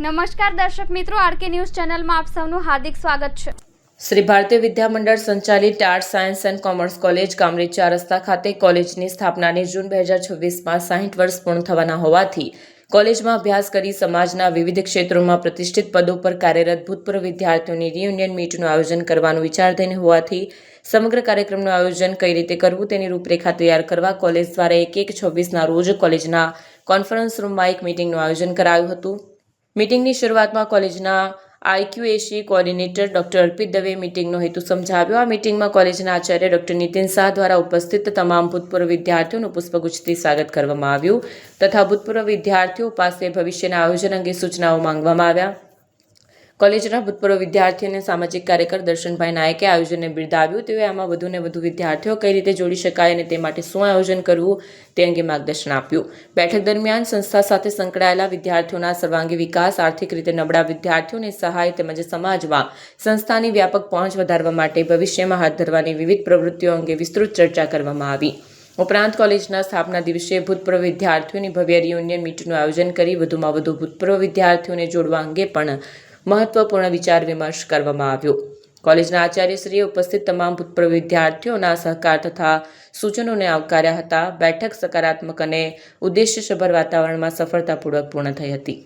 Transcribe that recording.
નમસ્કાર દર્શક મિત્રો, આરકે ન્યૂઝ ચેનલમાં આપ સૌનું હાર્દિક સ્વાગત છે. શ્રી ભારતીય વિદ્યા મંડળ સંચાલિત arts science and commerce college Kamrej ચાર રસ્તા ખાતે કોલેજની સ્થાપનાની જૂન બે હજાર છવ્વીસમાં સાહીઠ વર્ષ પૂર્ણ થવાના હોવાથી કોલેજમાં અભ્યાસ કરી સમાજના વિવિધ ક્ષેત્રોમાં પ્રતિષ્ઠિત પદો પર કાર્યરત ભૂતપૂર્વ વિદ્યાર્થીઓની રિયુનિયન મીટનું આયોજન કરવાનું વિચારધીન હોવાથી સમગ્ર કાર્યક્રમનું આયોજન કઈ રીતે કરવું તેની રૂપરેખા તૈયાર કરવા કોલેજ દ્વારા એક એક છવ્વીસના રોજ કોલેજના કોન્ફરન્સ રૂમમાં એક મીટિંગનું આયોજન કરાયું હતું. મીટિંગની શરૂઆતમાં કોલેજના IQAC coordinator doctor Arpit Dave મિટિંગનો હેતુ સમજાવ્યો. આ મિટિંગમાં કોલેજના આચાર્ય ડોક્ટર નીતિન શાહ દ્વારા ઉપસ્થિત તમામ ભૂતપૂર્વ વિદ્યાર્થીઓનું પુષ્પગુચ્છથી સ્વાગત કરવામાં આવ્યું તથા ભૂતપૂર્વ વિદ્યાર્થીઓ પાસે ભવિષ્યના આયોજન અંગે સૂચનાઓ માંગવામાં આવ્યા. કોલેજના ભૂતપૂર્વ વિદ્યાર્થી અને સામાજિક કાર્યકર દર્શનભાઈ નાયકે આયોજનને બિરદાવ્યું. તેઓએ આમાં વધુને વધુ વિદ્યાર્થીઓ કઈ રીતે જોડી શકાય અને તે માટે શું આયોજન કરવું તે અંગે માર્ગદર્શન આપ્યું. બેઠક દરમિયાન સંસ્થા સાથે સંકળાયેલા વિદ્યાર્થીઓના સર્વાંગી વિકાસ, આર્થિક રીતે નબળા વિદ્યાર્થીઓને સહાય તેમજ સમાજમાં સંસ્થાની વ્યાપક પહોંચ વધારવા માટે ભવિષ્યમાં હાથ ધરવાની વિવિધ પ્રવૃત્તિઓ અંગે વિસ્તૃત ચર્ચા કરવામાં આવી. ઉપરાંત કોલેજના સ્થાપના દિવસે ભૂતપૂર્વ વિદ્યાર્થીઓની ભવ્ય રિયુનિયન મીટનું આયોજન કરી વધુમાં વધુ ભૂતપૂર્વ વિદ્યાર્થીઓને જોડવા અંગે પણ મહત્વપૂર્ણ વિચાર વિમર્શ કરવામાં આવ્યો. કોલેજના આચાર્યશ્રીએ ઉપસ્થિત તમામ ભૂતપૂર્વ વિદ્યાર્થીઓના સહકાર તથા સૂચનોને આવકાર્યા હતા. બેઠક સકારાત્મક અને ઉદ્દેશ્યસભર વાતાવરણમાં સફળતાપૂર્વક પૂર્ણ થઈ હતી.